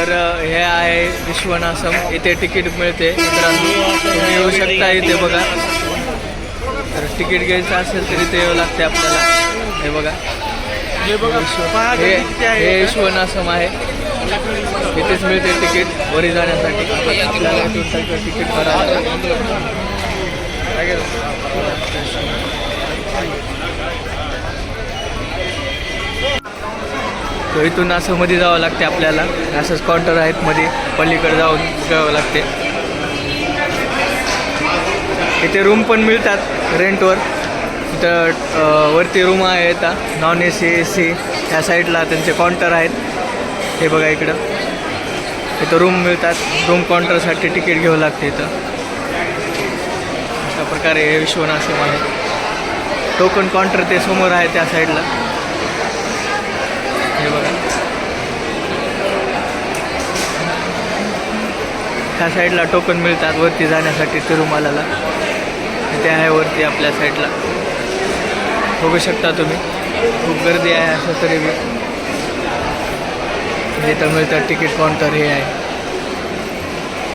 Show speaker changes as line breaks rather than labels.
तर हे आहे विश्वनासम इथे तिकीट मिळते. तुम्ही येऊ शकता इथे बघा. तर तिकीट घ्यायचं असेल तर इथे यावं लागते आपल्याला. हे बघा.
हे
हे विश्वनासम आहे. इथेच मिळते तिकीट वरी जाण्यासाठी. आपल्याला तिकीट करावं तर इथून असं मध्ये जावं लागते आपल्याला. असंच काउंटर आहेत मध्ये. पलीकडे जाऊन जावं लागते. इथे रूम पण मिळतात रेंटवर इथं वरती रूम आहे आता. Non A C A C ह्या साईडला त्यांचे काउंटर आहेत. हे बघा इकडं. इथं रूम मिळतात. रूम काउंटरसाठी तिकीट घ्यावं लागते इथं. अशा प्रकारे हे विश्वनाश्रम आहे. टोकन काउंटर ते समोर आहे त्या साईडला हे बघा ह्या साईडला टोकन मिळतात वरती जाण्यासाठी तिरुमालाला. इथे आहे वरती आपल्या साईडला. बघू शकता तुम्ही. खूप गर्दी आहे असं तरी बी. इथं मिळतात तिकीट काउंटर हे आहे.